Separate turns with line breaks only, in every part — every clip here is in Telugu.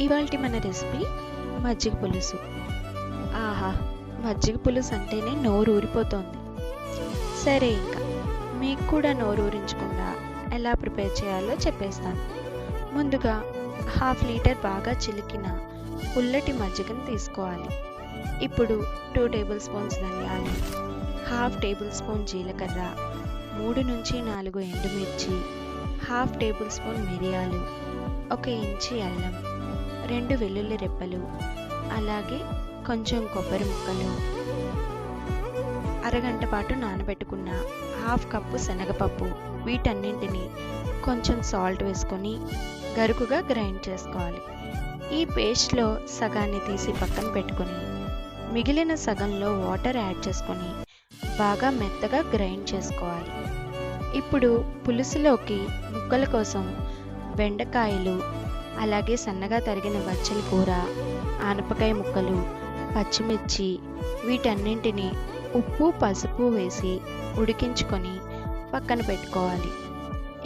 ఇవాళ మన రెసిపీ మజ్జిగ పులుసు. ఆహా మజ్జిగ పులుసు అంటేనే నోరు ఊరిపోతుంది. సరే ఇంకా మీకు కూడా నోరు ఊరించకుండా ఎలా ప్రిపేర్ చేయాలో చెప్పేస్తాను. ముందుగా హాఫ్ లీటర్ బాగా చిలికిన పుల్లటి మజ్జిగను తీసుకోవాలి. ఇప్పుడు టూ టేబుల్ స్పూన్స్ ధనియాలు హాఫ్ టేబుల్ స్పూన్ జీలకర్ర మూడు నుంచి నాలుగు ఎండుమిర్చి హాఫ్ టేబుల్ స్పూన్ మిరియాలు ఒక ఇంచి అల్లం రెండు వెల్లుల్లి రెప్పలు అలాగే కొంచెం కొబ్బరి ముక్కలు. అరగంట పాటు నానబెట్టుకున్న హాఫ్ కప్పు శనగపప్పు వీటన్నింటిని కొంచెం సాల్ట్ వేసుకొని గరుకుగా గ్రైండ్ చేసుకోవాలి. ఈ పేస్ట్లో సగాన్ని తీసి పక్కన పెట్టుకొని మిగిలిన సగంలో వాటర్ యాడ్ చేసుకొని బాగా మెత్తగా గ్రైండ్ చేసుకోవాలి. ఇప్పుడు పులుసులోకి ముక్కల కోసం బెండకాయలు అలాగే సన్నగా తరిగిన బచ్చలి కూర ఆనపకాయ ముక్కలు పచ్చిమిర్చి వీటన్నింటిని ఉప్పు పసుపు వేసి ఉడికించుకొని పక్కన పెట్టుకోవాలి.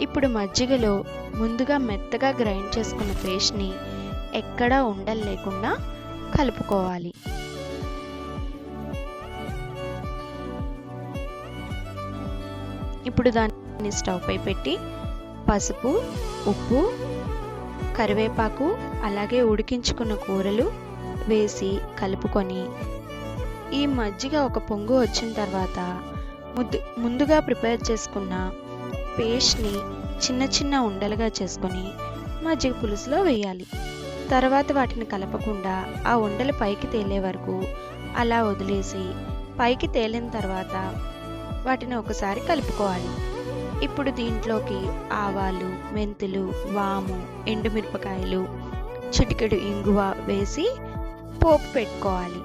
ఇప్పుడు మజ్జిగలో ముందుగా మెత్తగా గ్రైండ్ చేసుకున్న పేస్ట్ని ఎక్కడా ఉండలు లేకుండా కలుపుకోవాలి. ఇప్పుడు దాన్ని స్టవ్ పై పెట్టి పసుపు ఉప్పు కరివేపాకు అలాగే ఉడికించుకున్న కూరలు వేసి కలుపుకొని ఈ మజ్జిగ ఒక పొంగు వచ్చిన తర్వాత ముద్దు ముందుగా ప్రిపేర్ చేసుకున్న పేస్ట్ని చిన్న చిన్న ఉండలుగా చేసుకొని మజ్జిగ పులుసులో వేయాలి. తర్వాత వాటిని కలపకుండా ఆ ఉండలు పైకి తేలే వరకు అలా వదిలేసి పైకి తేలిన తర్వాత వాటిని ఒకసారి కలుపుకోవాలి. ఇప్పుడు దీంట్లోకి ఆవాలు మెంతులు వాము ఎండుమిరపకాయలు చిటికెడు ఇంగువ వేసి పోపు పెట్టుకోవాలి.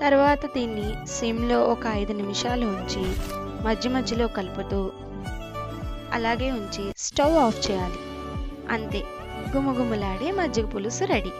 తర్వాత దీన్ని సిమ్లో ఒక ఐదు నిమిషాలు ఉంచి మధ్య మధ్యలో కలుపుతూ అలాగే ఉంచి స్టవ్ ఆఫ్ చేయాలి. అంతే. గుమగుమలాడే మజ్జిగ పులుసు రెడీ.